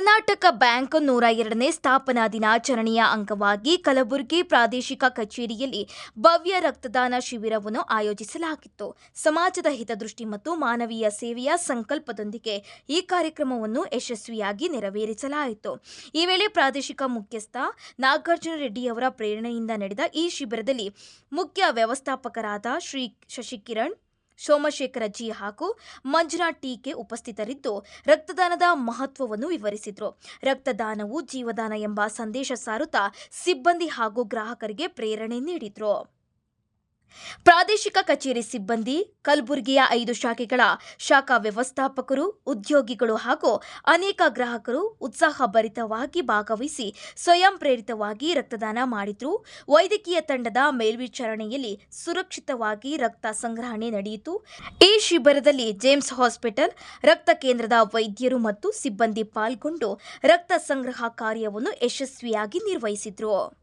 Karnataka bank ನೂರ ಎರಡನೇ ಸ್ಥಾಪನಾ ದಿನಾಚರಣೆಯ ಅಂಗವಾಗಿ ಕಲಬುರಗಿ ಪ್ರಾದೇಶಿಕ ಕಚೇರಿಯಲ್ಲಿ ಭವ್ಯ ರಕ್ತದಾನ ಶಿಬಿರವನ್ನು ಆಯೋಜಿಸಲಾಗಿತ್ತು. ಸಮಾಜದ ಹಿತದೃಷ್ಟಿ ಮತ್ತು ಮಾನವೀಯ ಸೇವೆಯ ಸಂಕಲ್ಪದೊಂದಿಗೆ ಈ ಕಾರ್ಯಕ್ರಮವನ್ನು ಯಶಸ್ವಿಯಾಗಿ ನೆರವೇರಿಸಲಾಯಿತು. ಈ ವೇಳೆ ಪ್ರಾದೇಶಿಕ ಮುಖ್ಯಸ್ಥ ನಾಗಾರ್ಜುನ ರೆಡ್ಡಿಯವರ ಪ್ರೇರಣೆಯಿಂದ ನಡೆದ ಈ ಶಿಬಿರದಲ್ಲಿ ಮುಖ್ಯ ವ್ಯವಸ್ಥಾಪಕರಾದ ಶ್ರೀ ಶಶಿಕಿರಣ್ ಸೋಮಶೇಖರ ಜಿ ಹಾಗೂ ಮಂಜುನಾಥ್ ಟೀಕೆ ಉಪಸ್ಥಿತರಿದ್ದು ರಕ್ತದಾನದ ಮಹತ್ವವನ್ನು ವಿವರಿಸಿದರು. ರಕ್ತದಾನವು ಜೀವದಾನ ಎಂಬ ಸಂದೇಶ ಸಾರುತ್ತಾ ಸಿಬ್ಬಂದಿ ಹಾಗೂ ಗ್ರಾಹಕರಿಗೆ ಪ್ರೇರಣೆ ನೀಡಿದರು. ಪ್ರಾದೇಶಿಕ ಕಚೇರಿ ಸಿಬ್ಬಂದಿ, ಕಲಬುರಗಿಯ ಐದು ಶಾಖೆಗಳ ಶಾಖಾ ವ್ಯವಸ್ಥಾಪಕರು, ಉದ್ಯೋಗಿಗಳು ಹಾಗೂ ಅನೇಕ ಗ್ರಾಹಕರು ಉತ್ಸಾಹಭರಿತವಾಗಿ ಭಾಗವಹಿಸಿ ಸ್ವಯಂ ಪ್ರೇರಿತವಾಗಿ ರಕ್ತದಾನ ಮಾಡಿದ್ರು. ವೈದ್ಯಕೀಯ ತಂಡದ ಮೇಲ್ವಿಚಾರಣೆಯಲ್ಲಿ ಸುರಕ್ಷಿತವಾಗಿ ರಕ್ತ ಸಂಗ್ರಹಣೆ ನಡೆಯಿತು. ಈ ಶಿಬಿರದಲ್ಲಿ ಜೇಮ್ಸ್ ಹಾಸ್ಪಿಟಲ್, ರಕ್ತ ಕೇಂದ್ರದ ವೈದ್ಯರು ಮತ್ತು ಸಿಬ್ಬಂದಿ ಪಾಲ್ಗೊಂಡು ರಕ್ತ ಸಂಗ್ರಹ ಕಾರ್ಯವನ್ನು ಯಶಸ್ವಿಯಾಗಿ ನಿರ್ವಹಿಸಿದ್ರು.